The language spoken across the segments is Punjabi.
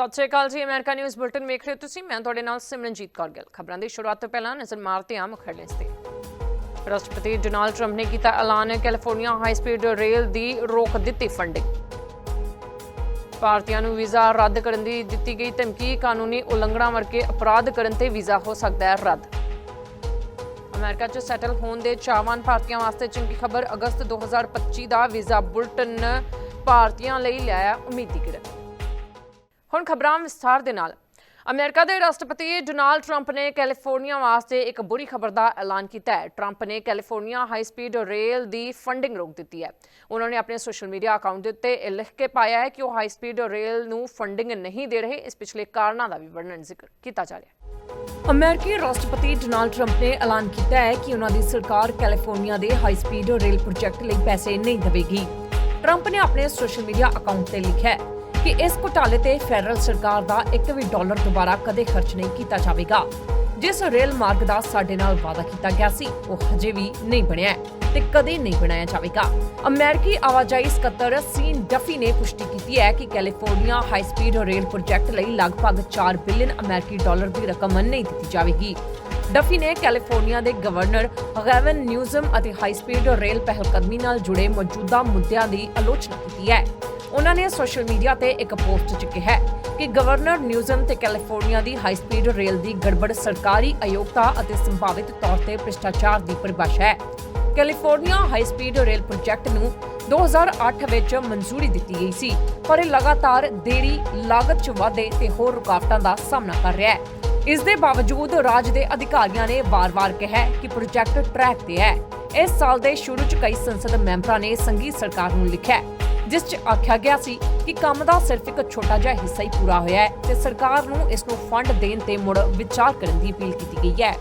ਸਤਿ ਸ਼੍ਰੀ ਅਕਾਲ ਜੀ, ਅਮਰੀਕਾ ਨਿਊਜ਼ ਬੁਲਟਨ ਵੇਖ ਰਹੇ ਹੋ ਤੁਸੀਂ। ਮੈਂ ਤੁਹਾਡੇ ਨਾਲ ਸਿਮਰਨਜੀਤ ਕੌਰ ਗਿੱਲ। ਖਬਰਾਂ ਦੀ ਸ਼ੁਰੂਆਤ ਤੋਂ ਪਹਿਲਾਂ ਨਜ਼ਰ ਮਾਰਦੇ ਹਾਂ ਮੁੱਖ ਹੈਡਲਾਈਨਸ ਤੇ। ਰਾਸ਼ਟਰਪਤੀ ਡੋਨਾਲਡ ਟਰੰਪ ਨੇ ਕੀਤਾ ਐਲਾਨ ਕੈਲੀਫੋਰਨੀਆ ਹਾਈ ਸਪੀਡ ਰੇਲ ਦੀ ਰੋਕ ਦਿੱਤੀ ਫੰਡਿੰਗ। ਭਾਰਤੀਆਂ ਨੂੰ ਵੀਜ਼ਾ ਰੱਦ ਕਰਨ ਦੀ ਦਿੱਤੀ ਗਈ ਧਮਕੀ, ਕਾਨੂੰਨੀ ਉਲੰਘਣਾ ਵਰਗੇ ਅਪਰਾਧ ਕਰਨ ਤੇ ਵੀਜ਼ਾ ਹੋ ਸਕਦਾ ਹੈ ਰੱਦ। ਅਮਰੀਕਾ 'ਚ ਸੈਟਲ ਹੋਣ ਦੇ ਚਾਹਵਾਨ ਭਾਰਤੀਆਂ ਵਾਸਤੇ ਚੰਗੀ ਖਬਰ ਅਗਸਤ 2025 ਦਾ ਵੀਜ਼ਾ ਬੁਲਟਨ ਭਾਰਤੀਆਂ ਲਈ ਲਿਆਇਆ ਉਮੀਦੀ ਕਿਰਨ। ਹੁਣ ਖਬਰਾਂ ਵਿਸਥਾਰ ਦੇ ਨਾਲ। ਅਮਰੀਕਾ ਦੇ ਰਾਸ਼ਟਰਪਤੀ ਡੋਨਾਲਡ ਟਰੰਪ ਨੇ ਕੈਲੀਫੋਰਨੀਆ ਵਾਸਤੇ ਇੱਕ ਬੁਰੀ ਖਬਰ ਦਾ ਐਲਾਨ ਕੀਤਾ ਹੈ। ਟਰੰਪ ਨੇ ਕੈਲੀਫੋਰਨੀਆ ਹਾਈ ਸਪੀਡ ਰੇਲ ਦੀ ਫੰਡਿੰਗ ਰੋਕ ਦਿੱਤੀ ਹੈ। ਉਹਨਾਂ ਨੇ ਆਪਣੇ ਸੋਸ਼ਲ ਮੀਡੀਆ ਅਕਾਊਂਟ ਦੇ ਉੱਤੇ ਇਹ ਲਿਖ ਕੇ ਪਾਇਆ ਹੈ ਕਿ ਉਹ ਹਾਈ ਸਪੀਡ ਰੇਲ ਨੂੰ ਫੰਡਿੰਗ ਨਹੀਂ ਦੇ ਰਹੇ। ਇਸ ਪਿਛਲੇ ਕਾਰਨਾਂ ਦਾ ਵੀ ਵਰਣਨ ਜ਼ਿਕਰ ਕੀਤਾ ਜਾ ਰਿਹਾ ਹੈ। ਅਮਰੀਕੀ ਰਾਸ਼ਟਰਪਤੀ ਡੋਨਾਲਡ ਟਰੰਪ ਨੇ ਐਲਾਨ ਕੀਤਾ ਹੈ ਕਿ ਉਹਨਾਂ ਦੀ ਸਰਕਾਰ ਕੈਲੀਫੋਰਨੀਆ ਦੇ ਹਾਈ ਸਪੀਡ ਰੇਲ ਪ੍ਰੋਜੈਕਟ ਲਈ ਪੈਸੇ ਨਹੀਂ ਦੇਵੇਗੀ। ਟਰੰਪ ਨੇ ਆਪਣੇ ਸੋਸ਼ਲ ਮੀਡੀਆ ਅਕਾਊਂਟ ਤੇ ਲਿਖਿਆ ਹੈ। ਕਿ ਇਸ ਘੁਟਾਲੇ ਤੇ ਫੈਡਰਲ ਸਰਕਾਰ ਦਾ ਇੱਕ ਵੀ ਡਾਲਰ ਦੁਬਾਰਾ ਕਦੇ ਖਰਚ ਨਹੀਂ ਕੀਤਾ ਜਾਵੇਗਾ। ਜਿਸ ਰੇਲ ਮਾਰਗ ਦਾ ਸਾਡੇ ਨਾਲ ਵਾਅਦਾ ਕੀਤਾ ਗਿਆ ਸੀ, ਉਹ ਹਜੇ ਵੀ ਨਹੀਂ ਬਣਿਆ ਤੇ ਕਦੇ ਨਹੀਂ ਬਣਾਇਆ ਜਾਵੇਗਾ। ਅਮਰੀਕੀ ਆਵਾਜਾਈ ਸਕੱਤਰ ਸੀਨ ਡਫੀ ਨੇ ਪੁਸ਼ਟੀ ਕੀਤੀ ਹੈ ਕਿ California high speed rail project ਲਈ ਲਗਭਗ 4 ਬਿਲੀਅਨ ਅਮਰੀਕੀ ਡਾਲਰ ਦੀ ਰਕਮ ਨਹੀਂ ਦਿੱਤੀ ਜਾਵੇਗੀ। ਡਫੀ ਨੇ ਕੈਲੀਫੋਰਨੀਆ ਦੇ ਗਵਰਨਰ ਗੈਵਨ ਨਿਊਜ਼ਮ ਅਤੇ ਹਾਈ ਸਪੀਡ ਰੇਲ ਪਹਿਲਕਦਮੀ ਨਾਲ ਜੁੜੇ ਮੌਜੂਦਾ ਮੁੱਦਿਆਂ ਦੀ ਆਲੋਚਨਾ ਕੀਤੀ ਹੈ। ਉਹਨਾਂ ਨੇ ਸੋਸ਼ਲ ਮੀਡੀਆ ਤੇ ਇੱਕ ਪੋਸਟ 'ਚ ਕਿਹਾ ਕਿ ਗਵਰਨਰ ਨਿਊਜ਼ਮ ਤੇ ਕੈਲੀਫੋਰਨੀਆ ਦੀ ਹਾਈ ਸਪੀਡ ਰੇਲ ਦੀ ਗੜਬੜ ਸਰਕਾਰੀ ਅਯੋਗਤਾ ਅਤੇ ਸੰਭਾਵਿਤ ਤੌਰ ਤੇ ਭ੍ਰਿਸ਼ਟਾਚਾਰ ਦੀ ਪਰਿਭਾਸ਼ਾ ਹੈ। California high speed rail project ਨੂੰ 2008 ਵਿੱਚ ਮਨਜ਼ੂਰੀ ਦਿੱਤੀ ਗਈ ਸੀ, ਪਰ ਇਹ ਲਗਾਤਾਰ ਦੇਰੀ, ਲਾਗਤ 'ਚ ਵਾਧੇ ਤੇ ਹੋਰ ਰੁਕਾਵਟਾਂ ਦਾ ਸਾਹਮਣਾ ਕਰ ਰਿਹਾ ਹੈ। ਇਸ ਦੇ ਬਾਵਜੂਦ ਰਾਜ ਦੇ ਅਧਿਕਾਰੀਆਂ ਨੇ ਵਾਰ-ਵਾਰ ਕਿਹਾ ਕਿ ਪ੍ਰੋਜੈਕਟ ਟਰੈਕ ਤੇ ਹੈ। ਇਸ ਸਾਲ ਦੇ ਸ਼ੁਰੂ 'ਚ ਕਈ ਸੰਸਦ ਮੈਂਬਰਾਂ ਨੇ ਸੰਘੀ ਸਰਕਾਰ ਨੂੰ ਲਿਖਿਆ। ਜਿਸ 'ਚ ਆਖਿਆ ਗਿਆ ਸੀ ਕਿ ਕੰਮ ਦਾ ਸਿਰਫ ਇੱਕ ਛੋਟਾ ਜਿਹਾ ਹਿੱਸਾ ਹੀ ਪੂਰਾ ਹੋਇਆ ਹੈ ਤੇ ਸਰਕਾਰ ਨੂੰ ਇਸ ਨੂੰ ਫੰਡ ਦੇਣ ਤੇ ਮੁੜ ਵਿਚਾਰ ਕਰਨ ਦੀ ਅਪੀਲ ਕੀਤੀ ਗਈ ਹੈ।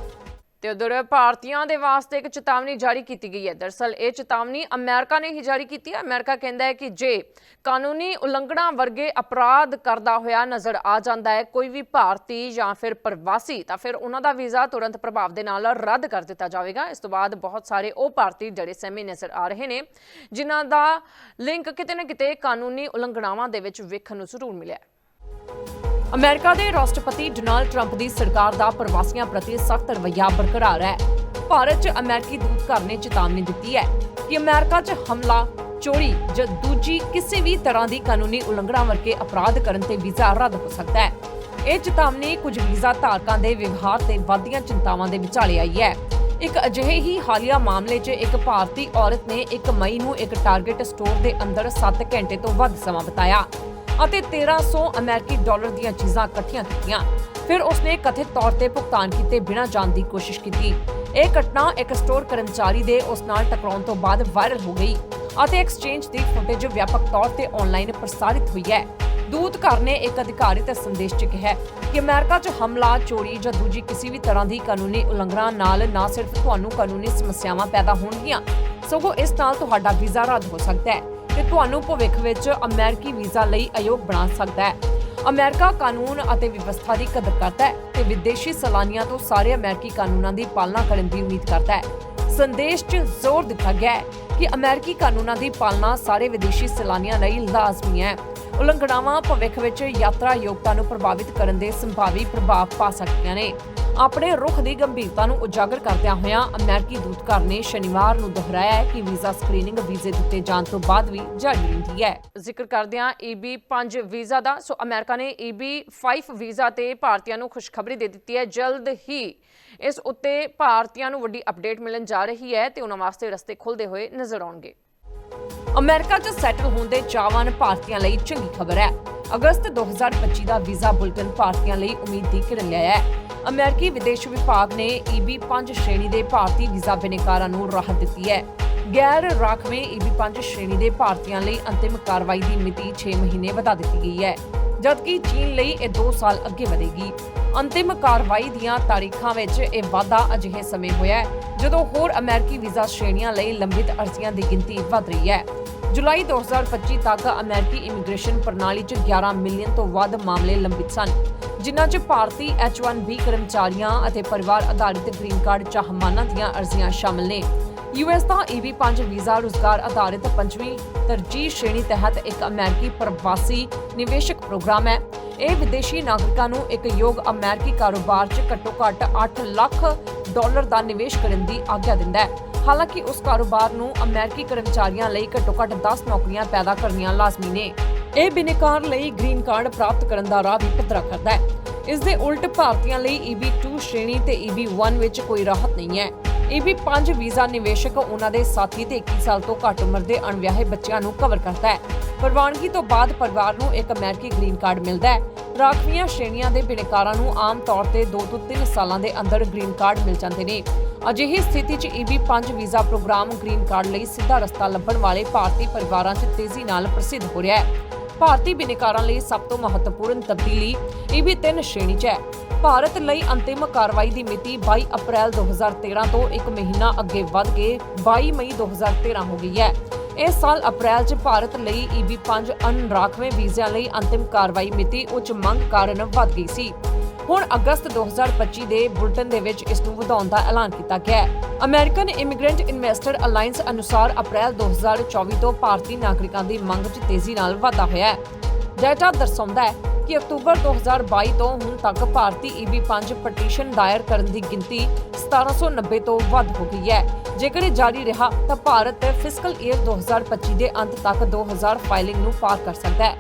ਤੇ ਉਧਰ ਭਾਰਤੀਆਂ ਦੇ ਵਾਸਤੇ ਇੱਕ ਚੇਤਾਵਨੀ ਜਾਰੀ ਕੀਤੀ ਗਈ ਹੈ। ਦਰਸਲ ਇਹ ਚੇਤਾਵਨੀ ਅਮਰੀਕਾ ਨੇ ਹੀ ਜਾਰੀ ਕੀਤੀ ਹੈ। ਅਮਰੀਕਾ ਕਹਿੰਦਾ ਹੈ ਕਿ ਜੇ ਕਾਨੂੰਨੀ ਉਲੰਘਣਾ ਵਰਗੇ ਅਪਰਾਧ ਕਰਦਾ ਹੋਇਆ ਨਜ਼ਰ ਆ ਜਾਂਦਾ ਹੈ, ਕੋਈ ਵੀ ਭਾਰਤੀ ਜਾਂ ਫਿਰ ਪ੍ਰਵਾਸੀ, ਤਾਂ ਫਿਰ ਉਹਨਾਂ ਦਾ ਵੀਜ਼ਾ ਤੁਰੰਤ ਪ੍ਰਭਾਵ ਦੇ ਨਾਲ ਰੱਦ ਕਰ ਦਿੱਤਾ ਜਾਵੇਗਾ। ਇਸ ਤੋਂ ਬਾਅਦ ਬਹੁਤ ਸਾਰੇ ਉਹ ਭਾਰਤੀ ਜਿਹੜੇ ਸਹਿਮੇ ਨਜ਼ਰ ਆ ਰਹੇ ਨੇ, ਜਿਨ੍ਹਾਂ ਦਾ ਲਿੰਕ ਕਿਤੇ ਨਾ ਕਿਤੇ ਕਾਨੂੰਨੀ ਉਲੰਘਣਾਵਾਂ ਦੇ ਵਿੱਚ ਵੇਖਣ ਨੂੰ ਜ਼ਰੂਰ ਮਿਲਿਆ ਅਮਰੀਕਾ ਦੇ ਰਾਸ਼ਟਰਪਤੀ ਡੋਨਾਲਡ ਟਰੰਪ ਦੀ ਸਰਕਾਰ ਦਾ ਪ੍ਰਵਾਸੀਆਂ ਪ੍ਰਤੀ ਸਖਤ ਰਵੱਈਆ ਬਰਕਰਾਰ ਹੈ। ਭਾਰਤ 'ਚ ਅਮਰੀਕੀ ਦੂਤਘਰ ਨੇ ਚੇਤਾਵਨੀ ਦਿੱਤੀ ਹੈ ਕਿ ਅਮਰੀਕਾ 'ਚ ਹਮਲਾ, ਚੋਰੀ ਜਾਂ ਦੂਜੀ ਕਿਸੇ ਵੀ ਤਰ੍ਹਾਂ ਦੀ ਕਾਨੂੰਨੀ ਉਲੰਘਣਾ ਵਰਗੇ ਅਪਰਾਧ ਕਰਨ ਤੇ ਵੀਜ਼ਾ ਰੱਦ ਹੋ ਸਕਦਾ ਹੈ। ਇਹ ਚੇਤਾਵਨੀ ਕੁਝ ਵੀਜ਼ਾ ਧਾਰਕਾਂ ਦੇ ਵਿਵਹਾਰ ਤੇ ਵੱਧਦੀਆਂ ਚਿੰਤਾਵਾਂ ਦੇ ਵਿਚਾਲੇ ਆਈ ਹੈ। ਇੱਕ ਅਜਿਹੇ ਹੀ ਹਾਲੀਆ ਮਾਮਲੇ 'ਚ ਇੱਕ ਭਾਰਤੀ ਔਰਤ ਨੇ 1 ਮਈ ਨੂੰ ਇੱਕ ਟਾਰਗੇਟ ਸਟੋਰ ਦੇ ਅੰਦਰ 7 ਘੰਟੇ ਤੋਂ ਵੱਧ ਸਮਾਂ ਬਿਤਾਇਆ। ਅਤੇ 1300 ਅਮਰੀਕੀ ਡਾਲਰ ਦੀਆਂ ਚੀਜ਼ਾਂ ਇਕੱਠੀਆਂ ਕੀਤੀਆਂ। ਫਿਰ ਉਸਨੇ ਕਥਿਤ ਤੌਰ ਤੇ ਭੁਗਤਾਨ ਕੀਤੇ ਬਿਨਾਂ ਜਾਣ ਦੀ ਕੋਸ਼ਿਸ਼ ਕੀਤੀ। ਇਹ ਘਟਨਾ ਇੱਕ ਸਟੋਰ ਕਰਮਚਾਰੀ ਦੇ ਉਸ ਨਾਲ ਟਕਰਾਉਣ ਤੋਂ ਬਾਅਦ ਵਾਇਰਲ ਹੋ ਗਈ ਅਤੇ ਐਕਸਚੇਂਜ ਦੀ ਫੁਟੇਜ ਵਿਆਪਕ ਤੌਰ ਤੇ ਆਨਲਾਈਨ ਪ੍ਰਸਾਰਿਤ ਹੋਈ ਹੈ। ਦੂਤ ਘਰ ਨੇ ਇੱਕ ਅਧਿਕਾਰਿਤ ਸੰਦੇਸ਼ 'ਚ ਕਿਹਾ ਕਿ ਅਮਰੀਕਾ 'ਚ ਹਮਲਾ, ਚੋਰੀ ਜਾਂ ਦੂਜੀ ਕਿਸੇ ਵੀ ਤਰ੍ਹਾਂ ਦੀ ਕਾਨੂੰਨੀ ਉਲੰਘਣਾ ਨਾਲ ਨਾ ਸਿਰਫ ਤੁਹਾਨੂੰ ਕਾਨੂੰਨੀ ਸਮੱਸਿਆਵਾਂ ਪੈਦਾ ਹੋਣਗੀਆਂ। ਸਗੋਂ ਇਸ ਨਾਲ ਤੁਹਾਡਾ ਵੀਜ਼ਾ ਰੱਦ ਹੋ ਸਕਦਾ ਹੈ। ਤੇ ਤੁਹਾਨੂੰ ਭਵਿੱਖ ਵਿੱਚ ਅਮਰੀਕੀ ਵੀਜ਼ਾ ਲਈ ਅਯੋਗ ਬਣਾ ਸਕਦਾ ਹੈ। ਅਮਰੀਕਾ ਕਾਨੂੰਨ ਅਤੇ ਵਿਵਸਥਾ ਦੀ ਕਦਰ ਕਰਦਾ ਹੈ ਤੇ ਵਿਦੇਸ਼ੀ ਸੈਲਾਨੀਆਂ ਤੋਂ ਸਾਰੇ ਅਮਰੀਕੀ ਕਾਨੂੰਨਾਂ ਦੀ ਪਾਲਣਾ ਕਰਨ ਦੀ ਉਮੀਦ ਕਰਦਾ ਹੈ। ਸੰਦੇਸ਼ 'ਚ ਜ਼ੋਰ ਦਿੱਤਾ ਗਿਆ ਹੈ ਕਿ ਅਮਰੀਕੀ ਕਾਨੂੰਨਾਂ ਦੀ ਪਾਲਣਾ ਸਾਰੇ ਵਿਦੇਸ਼ੀ ਸੈਲਾਨੀਆਂ ਲਈ ਲਾਜ਼ਮੀ ਹੈ। ਉਲੰਘਣਾਵਾਂ ਭਵਿੱਖ ਵਿੱਚ ਯਾਤਰਾ ਯੋਗਤਾ ਨੂੰ ਪ੍ਰਭਾਵਿਤ ਕਰਨ ਦੇ ਸੰਭਾਵੀ ਪ੍ਰਭਾਵ ਪਾ ਸਕਦੀਆਂ ਨੇ। ਆਪਣੇ ਰੁਖ ਦੀ ਗੰਭੀਰਤਾ ਨੂੰ ਉਜਾਗਰ ਕਰਦਿਆਂ ਹੋਇਆਂ ਅਮਰੀਕੀ ਦੂਤਘਰ ਨੇ ਸ਼ਨੀਵਾਰ ਨੂੰ ਦੁਹਰਾਇਆ ਹੈ ਕਿ ਵੀਜ਼ਾ ਸਕਰੀਨਿੰਗ ਵੀਜ਼ੇ ਦਿੱਤੇ ਜਾਣ ਤੋਂ ਬਾਅਦ ਵੀ ਜਾਰੀ ਰਹਿੰਦੀ ਹੈ। ਜ਼ਿਕਰ ਕਰਦਿਆਂ EB5 ਵੀਜ਼ਾ ਦਾ, ਸੋ ਅਮਰੀਕਾ ਨੇ EB5 ਵੀਜ਼ਾ ਤੇ ਭਾਰਤੀਆਂ ਨੂੰ ਖੁਸ਼ਖਬਰੀ ਦੇ ਦਿੱਤੀ ਹੈ ਜਲਦ ਹੀ। ਇਸ ਉੱਤੇ ਭਾਰਤੀਆਂ ਨੂੰ ਵੱਡੀ ਅਪਡੇਟ ਮਿਲਣ ਜਾ ਰਹੀ ਹੈ ਤੇ ਉਹਨਾਂ ਵਾਸਤੇ ਰਸਤੇ ਖੁੱਲਦੇ ਹੋਏ ਨਜ਼ਰ ਆਉਣਗੇ। ਅਮਰੀਕਾ 'ਚ ਸੈਟਲ ਹੋਣ ਦੇ ਚਾਹਵਾਨ ਭਾਰਤੀਆਂ ਲਈ ਚੰਗੀ ਖਬਰ ਹੈ। ਅਗਸਤ 2025 ਦਾ ਵੀਜ਼ਾ ਬੁਲਟਨ ਭਾਰਤੀਆਂ ਲਈ ਉਮੀਦ ਦੀ ਕਿਰਨ ਲਿਆਇਆ ਹੈ। ਅਮਰੀਕੀ ਵਿਦੇਸ਼ ਵਿਭਾਗ ਨੇ EB5 ਸ਼੍ਰੇਣੀ ਦੇ ਭਾਰਤੀ ਵੀਜ਼ਾ ਬਿਨੇਕਾਰਾਂ ਨੂੰ ਰਾਹਤ ਦਿੱਤੀ ਹੈ। ਗੈਰ ਰਾਖਵੇਂ EB5 ਸ਼੍ਰੇਣੀ ਦੇ ਭਾਰਤੀਆਂ ਲਈ ਅੰਤਿਮ ਕਾਰਵਾਈ ਦੀ ਮਿਤੀ 6 ਮਹੀਨੇ ਵਧਾ ਦਿੱਤੀ ਗਈ ਹੈ, ਜਦਕਿ ਚੀਨ ਲਈ ਇਹ 2 ਸਾਲ ਅੱਗੇ ਵਧੇਗੀ। ਅੰਤਿਮ ਕਾਰਵਾਈ ਦੀਆਂ ਤਾਰੀਖਾਂ ਵਿੱਚ ਇਹ ਵਾਧਾ ਅਜਿਹੇ ਸਮੇਂ ਹੋਇਆ ਹੈ, ਜਦੋਂ ਹੋਰ ਅਮਰੀਕੀ ਵੀਜ਼ਾ ਸ਼੍ਰੇਣੀਆਂ ਲਈ ਲੰਬਿਤ ਅਰਜ਼ੀਆਂ ਦੀ ਗਿਣਤੀ ਵਧ ਰਹੀ ਹੈ। ਜੁਲਾਈ 2025 ਤੱਕ ਅਮਰੀਕੀ ਇਮੀਗ੍ਰੇਸ਼ਨ ਪ੍ਰਣਾਲੀ 'ਚ 11 ਮਿਲੀਅਨ ਤੋਂ ਵੱਧ ਮਾਮਲੇ ਲੰਬਿਤ ਸਨ, ਜਿਨ੍ਹਾਂ 'ਚ ਭਾਰਤੀ H1B ਕਰਮਚਾਰੀਆਂ ਅਤੇ ਪਰਿਵਾਰ ਆਧਾਰਿਤ ਗ੍ਰੀਨ ਕਾਰਡ ਚਾਹਮਾਨਾਂ ਦੀਆਂ ਅਰਜ਼ੀਆਂ ਸ਼ਾਮਲ ਨੇ। ਯੂਐਸ ਦਾ EB5 ਵੀਜ਼ਾ ਰੁਜ਼ਗਾਰ ਆਧਾਰਿਤ ਪੰਜਵੀਂ ਤਰਜੀਹ ਸ਼੍ਰੇਣੀ ਤਹਿਤ ਇੱਕ ਅਮਰੀਕੀ ਪ੍ਰਵਾਸੀ ਨਿਵੇਸ਼ਕ ਪ੍ਰੋਗਰਾਮ ਹੈ ਇਹ ਵਿਦੇਸ਼ੀ ਨਾਗਰਿਕਾਂ ਨੂੰ ਇੱਕ ਯੋਗ ਅਮਰੀਕੀ ਕਾਰੋਬਾਰ 'ਚ ਘੱਟੋ-ਘੱਟ 8 ਲੱਖ ਡਾਲਰ ਦਾ ਨਿਵੇਸ਼ ਕਰਨ ਦੀ ਆਗਿਆ ਦਿੰਦਾ ਹੈ। ਹਾਲਾਂਕਿ ਉਸ ਕਾਰੋਬਾਰ ਨੂੰ ਅਮਰੀਕੀ ਕਰਮਚਾਰੀਆਂ ਲਈ ਘੱਟੋ-ਘੱਟ 10 ਨੌਕਰੀਆਂ ਪੈਦਾ ਕਰਨੀਆਂ ਲਾਜ਼ਮੀ ਨੇ। ਇਹ ਬਿਨੇਕਾਰ ਲਈ ਗ੍ਰੀਨ ਕਾਰਡ ਪ੍ਰਾਪਤ ਕਰਨ ਦਾ ਰਾਹ ਵੀ ਪੱਧਰਾ ਕਰਦਾ ਹੈ। ਇਸ ਦੇ ਉਲਟ ਭਾਰਤੀਆਂ ਲਈ EB2 ਸ਼੍ਰੇਣੀ ਤੇ EB1 ਵਿੱਚ ਕੋਈ ਰਾਹਤ ਨਹੀਂ ਹੈ। EB5 ਵੀਜ਼ਾ ਨਿਵੇਸ਼ਕ ਉਹਨਾਂ ਦੇ ਸਾਥੀ ਤੇ 21 ਸਾਲ ਤੋਂ ਘੱਟ ਉਮਰ ਦੇ ਅਣਵਿਆਹੇ ਬੱਚਿਆਂ ਨੂੰ ਕਵਰ ਕਰਦਾ ਹੈ। ਪ੍ਰਵਾਨਗੀ ਤੋਂ ਬਾਅਦ ਪਰਿਵਾਰ ਨੂੰ ਇੱਕ ਅਮਰੀਕੀ ਗ੍ਰੀਨ ਕਾਰਡ ਮਿਲਦਾ ਹੈ। ਰਾਖਵੀਆਂ ਸ਼੍ਰੇਣੀਆਂ ਦੇ ਬਿਨੇਕਾਰਾਂ ਨੂੰ ਆਮ ਤੌਰ ਤੇ 2 ਤੋਂ 3 ਸਾਲਾਂ ਦੇ ਅੰਦਰ ਗ੍ਰੀਨ ਕਾਰਡ ਮਿਲ ਜਾਂਦੇ ਨੇ। ਅਜਿਹੀ ਸਥਿਤੀ 'ਚ EB5 visa programme green card ਲਈ ਸਿੱਧਾ ਰਸਤਾ ਲੱਭਣ ਵਾਲੇ ਭਾਰਤੀ ਪਰਿਵਾਰਾਂ 'ਚ ਤੇਜ਼ੀ ਨਾਲ ਪ੍ਰਸਿੱਧ ਹੋ ਰਿਹਾ ਹੈ। ਭਾਰਤੀ ਬਿਨੇਕਾਰਾਂ ਲਈ ਸਭ ਤੋਂ ਮਹੱਤਵਪੂਰਨ ਤਬਦੀਲੀ EB3 ਸ਼੍ਰੇਣੀ 'ਚ ਹੈ। ਭਾਰਤ ਲਈ ਅੰਤਿਮ ਕਾਰਵਾਈ ਦੀ ਮਿਤੀ 22 ਅਪ੍ਰੈਲ 2013 ਤੋਂ ਇੱਕ ਮਹੀਨਾ ਅੱਗੇ ਵੱਧ ਕੇ 22 ਮਈ 2013 ਹੋ ਗਈ ਹੈ। ਇਸ ਸਾਲ ਅਪ੍ਰੈਲ 'ਚ ਭਾਰਤ ਲਈ EB5 ਅਨਰਾਖਵੇਂ ਵੀਜ਼ਿਆਂ ਲਈ ਅੰਤਿਮ ਕਾਰਵਾਈ ਮਿਤੀ ਉੱਚ ਮੰਗ ਕਾਰਨ ਵਧ ਗਈ ਸੀ। ਹੁਣ ਅਗਸਤ 2025 ਦੇ ਬੁਲਟਨ ਦੇ ਵਿੱਚ ਇਸ ਨੂੰ ਵਧਾਉਣ ਦਾ ਐਲਾਨ ਕੀਤਾ ਗਿਆ ਹੈ। ਅਮਰੀਕਨ ਇਮੀਗ੍ਰੈਂਟ ਇਨਵੈਸਟਰ ਅਲਾਈਅੰਸ ਅਨੁਸਾਰ ਅਪ੍ਰੈਲ 2024 ਤੋਂ ਭਾਰਤੀ ਨਾਗਰਿਕਾਂ ਦੀ ਮੰਗ 'ਚ ਤੇਜ਼ੀ ਨਾਲ ਵਾਧਾ ਹੋਇਆ ਹੈ। ਡਾਟਾ ਦਰਸਾਉਂਦਾ ਹੈ ਕਿ ਅਕਤੂਬਰ 2022 ਤੋਂ ਹੁਣ ਤੱਕ ਭਾਰਤੀ EB5 ਪਟੀਸ਼ਨ ਦਾਇਰ ਕਰਨ ਦੀ ਗਿਣਤੀ 1790 ਤੋਂ ਵੱਧ ਹੋ ਗਈ ਹੈ। ਜੇਕਰ ਇਹ ਜਾਰੀ ਰਿਹਾ ਤਾਂ ਭਾਰਤ ਫਿਸਕਲ ਈਅਰ 2025 ਦੇ ਅੰਤ ਤੱਕ 2000 ਫਾਈਲਿੰਗ ਨੂੰ ਪਾਰ ਕਰ ਸਕਦਾ ਹੈ।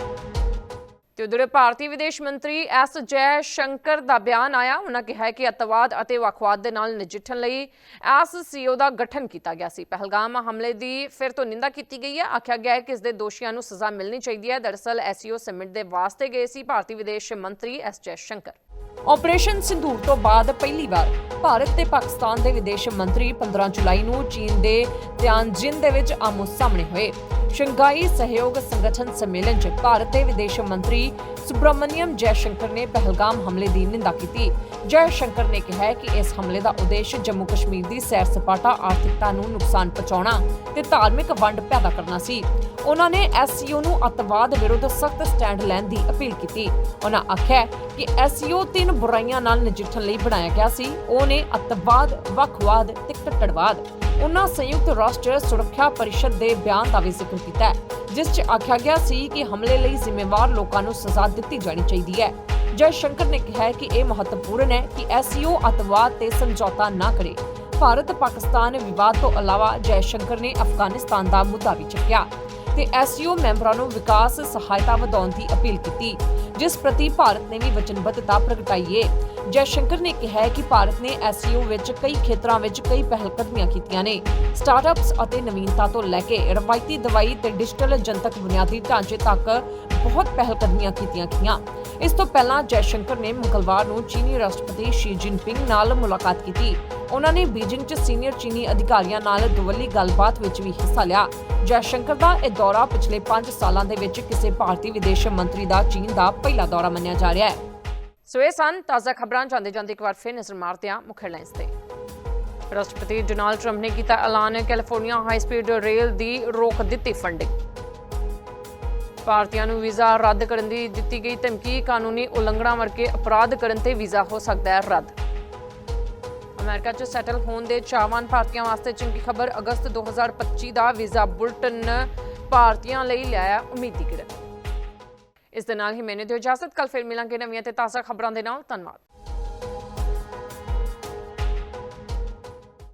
ਤੇ ਉਧਰ ਭਾਰਤੀ ਵਿਦੇਸ਼ ਮੰਤਰੀ ਐਸ ਜੈ ਸ਼ੰਕਰ ਦਾ ਬਿਆਨ ਆਇਆ, ਉਹਨਾਂ ਕਿਹਾ ਕਿ ਅੱਤਵਾਦ ਅਤੇ ਵੱਖਵਾਦ ਦੇ ਨਾਲ ਨਜਿੱਠਣ ਲਈ ਐਸ ਸੀਓ ਦਾ ਗਠਨ ਕੀਤਾ ਗਿਆ ਸੀ। ਪਹਿਲਗਾਮ ਹਮਲੇ ਦੀ ਫਿਰ ਤੋਂ ਨਿੰਦਾ ਕੀਤੀ ਗਈ ਹੈ। ਆਖਿਆ ਗਿਆ ਹੈ ਕਿ ਇਸ ਦੇ ਦੋਸ਼ੀਆਂ ਨੂੰ ਸਜ਼ਾ ਮਿਲਣੀ ਚਾਹੀਦੀ ਹੈ। ਦਰਅਸਲ ਐਸਈਓ ਸਮਿਟ ਦੇ ਵਾਸਤੇ ਗਏ ਸੀ ਭਾਰਤੀ ਵਿਦੇਸ਼ ਮੰਤਰੀ ਐਸ ਜੈ ਸ਼ੰਕਰ। ਆਪਰੇਸ਼ਨ ਸਿੰਧੂਰ ਤੋਂ ਬਾਅਦ ਪਹਿਲੀ ਵਾਰ ਭਾਰਤ ਤੇ ਪਾਕਿਸਤਾਨ ਦੇ ਵਿਦੇਸ਼ ਮੰਤਰੀ 15 ਜੁਲਾਈ ਨੂੰ ਚੀਨ ਦੇ ਤਿਆਨਜਿਨ ਦੇ ਵਿੱਚ ਆਮੋ ਸਾਹਮਣੇ ਹੋਏ। ਸ਼ੰਘਾਈ ਸਹਿਯੋਗ ਸੰਗਠਨ ਸੰਮੇਲਨ 'ਚ ਭਾਰਤ ਦੇ ਵਿਦੇਸ਼ ਮੰਤਰੀ ਸੁਬਰਾਮਨੀਅਮ ਜੈਸ਼ੰਕਰ ਨੇ ਪਹਿਲਗਾਮ ਹਮਲੇ ਦੀ ਨਿੰਦਾ ਕੀਤੀ। ਜੈਸ਼ੰਕਰ ਨੇ ਕਿਹਾ ਕਿ ਇਸ ਹਮਲੇ ਦਾ ਉਦੇਸ਼ ਜੰਮੂ ਕਸ਼ਮੀਰ ਦੀ ਸੈਰ ਸਪਾਟਾ ਆਰਥਿਕਤਾ ਨੂੰ ਨੁਕਸਾਨ ਪਹੁੰਚਾਉਣਾ ਤੇ ਧਾਰਮਿਕ ਵੰਡ ਪੈਦਾ ਕਰਨਾ ਸੀ। ਉਹਨਾਂ ਨੇ ਐਸਸੀਓ ਨੂੰ ਅੱਤਵਾਦ ਵਿਰੁੱਧ ਸਖਤ ਸਟੈਂਡ ਲੈਣ ਦੀ ਅਪੀਲ ਕੀਤੀ। ਉਹਨਾਂ ਆਖਿਆ ਕਿ ਐਸਸੀਓ ਤਿੰਨ ਬੁਰਾਈਆਂ ਨਾਲ ਨਜਿੱਠਣ ਲਈ ਬਣਾਇਆ ਗਿਆ ਸੀ। ਉਹ ਨੇ ਅਤਵਾਦ, ਵੱਖਵਾਦ ਤੇ ਕੱਟੜਵਾਦ ਉਹਨਾਂ ਸੰਯੁਕਤ ਰਾਸ਼ਟਰ ਸੁਰੱਖਿਆ ਪਰਿਸ਼ਦ ਦੇ ਬਿਆਨ ਦਾ ਵੀ ਜ਼ਿਕਰ ਕੀਤਾ ਹੈ, ਜਿਸ 'ਚ ਆਖਿਆ ਗਿਆ ਸੀ ਕਿ ਹਮਲੇ ਲਈ ਜ਼ਿੰਮੇਵਾਰ ਲੋਕਾਂ ਨੂੰ ਸਜ਼ਾ ਦਿੱਤੀ ਜਾਣੀ ਚਾਹੀਦੀ ਹੈ। ਜੈ ਸ਼ੰਕਰ ਨੇ ਕਿਹਾ ਕਿ ਇਹ ਮਹੱਤਵਪੂਰਨ ਹੈ ਕਿ ਐਸਸੀਓ ਅੱਤਵਾਦ ਤੇ ਸਮਝੌਤਾ ਨਾ ਕਰੇ। ਭਾਰਤ ਪਾਕਿਸਤਾਨ ਵਿਵਾਦ ਤੋਂ ਇਲਾਵਾ ਜੈ ਸ਼ੰਕਰ ਨੇ ਅਫਗਾਨਿਸਤਾਨ ਦਾ ਮੁੱਦਾ ਵੀ ਚੱਕਿਆ ਤੇ ਐਸਯੂ ਮੈਂਬਰਾਂ ਨੂੰ ਵਿਕਾਸ ਸਹਾਇਤਾ ਵਧਾਉਣ ਦੀ ਅਪੀਲ ਕੀਤੀ। ਜਿਸ ਪ੍ਰਤੀ ਭਾਰਤ ਨੇ ਵੀ ਵਚਨਬੱਧਤਾ ਪ੍ਰਗਟਾਈ ਹੈ ਜੈਸ਼ੰਕਰ ਨੇ ਕਿਹਾ ਕਿ ਭਾਰਤ ਨੇ ਐਸਯੂ ਵਿੱਚ ਕਈ ਖੇਤਰਾਂ ਵਿੱਚ ਕਈ ਪਹਿਲਕਦਮੀਆਂ ਕੀਤੀਆਂ ਨੇ। ਸਟਾਰਟਅਪਸ ਅਤੇ ਨਵੀਨਤਾ ਤੋਂ ਲੈ ਕੇ ਰਵਾਇਤੀ ਦਵਾਈ ਤੇ ਡਿਜੀਟਲ ਜਨਤਕ ਬੁਨਿਆਦੀ ਢਾਂਚੇ ਤੱਕ ਬਹੁਤ ਪਹਿਲਕਦਮੀਆਂ ਕੀਤੀਆਂ ਗਈਆਂ। ਇਸ ਤੋਂ ਪਹਿਲਾਂ ਜੈਸ਼ੰਕਰ ਨੇ ਮੰਗਲਵਾਰ ਨੂੰ ਚੀਨੀ ਰਾਸ਼ਟਰਪਤੀ ਸ਼ੀ ਜਿਨਪਿੰਗ ਨਾਲ ਮੁਲਾਕਾਤ ਕੀਤੀ। ਉਹਨਾਂ ਨੇ ਬੀਜਿੰਗ 'ਚ ਸੀਨੀਅਰ ਚੀਨੀ ਅਧਿਕਾਰੀਆਂ ਨਾਲ ਦੁਵੱਲੀ ਗੱਲਬਾਤ ਵਿੱਚ ਵੀ ਹਿੱਸਾ ਲਿਆ। ਜੈਸ਼ੰਕਰ ਦਾ ਇਹ ਦੌਰਾ ਪਿਛਲੇ 5 ਸਾਲਾਂ ਦੇ ਵਿੱਚ ਕਿਸੇ ਭਾਰਤੀ ਵਿਦੇਸ਼ ਮੰਤਰੀ ਦਾ ਚੀਨ ਦਾ ਪਹਿਲਾ ਦੌਰਾ ਮੰਨਿਆ ਜਾ ਰਿਹਾ ਹੈ। ਸੋ ਇਹ ਸਨ ਤਾਜ਼ਾ ਖਬਰਾਂ, ਜਾਂਦੇ ਜਾਂਦੇ ਇੱਕ ਵਾਰ ਫਿਰ ਨਜ਼ਰ ਮਾਰਦੇ ਹਾਂ ਮੁੱਖ ਹੈਡਲਾਈਨਸ ਤੇ। ਰਾਸ਼ਟਰਪਤੀ ਡੋਨਾਲਡ ਟਰੰਪ ਨੇ ਕੀਤਾ ਐਲਾਨ ਕੈਲੀਫੋਰਨੀਆ ਹਾਈ ਸਪੀਡ ਰੇਲ ਦੀ ਰੋਕ ਦਿੱਤੀ ਫੰਡਿੰਗ। ਭਾਰਤੀਆਂ ਨੂੰ ਵੀਜ਼ਾ ਰੱਦ ਕਰਨ ਦੀ ਦਿੱਤੀ ਗਈ ਧਮਕੀ, ਕਾਨੂੰਨੀ ਉਲੰਘਣਾ ਵਰਗੇ ਅਪਰਾਧ ਕਰਨ ਤੇ ਵੀਜ਼ਾ ਹੋ ਸਕਦਾ ਹੈ ਰੱਦ। ਅਮਰੀਕਾ 'ਚ ਸੈਟਲ ਹੋਣ ਦੇ ਚਾਹਵਾਨ ਭਾਰਤੀਆਂ ਵਾਸਤੇ ਚੰਗੀ ਖਬਰ ਅਗਸਤ 2025 ਦਾ ਵੀਜ਼ਾ ਬੁਲਟਨ ਭਾਰਤੀਆਂ ਲਈ ਲਿਆਇਆ ਉਮੀਦੀ ਕਿਰਨ। ਇਸ ਦੇ ਨਾਲ ਹੀ ਮੈਨੂੰ ਦਿਓ ਇਜਾਜ਼ਤ ਕੱਲ ਫਿਰ ਮਿਲਾਂਗੇ ਨਵੀਆਂ ਤੇ ਤਾਜ਼ਾ ਖਬਰਾਂ ਦੇ ਨਾਲ, ਧੰਨਵਾਦ।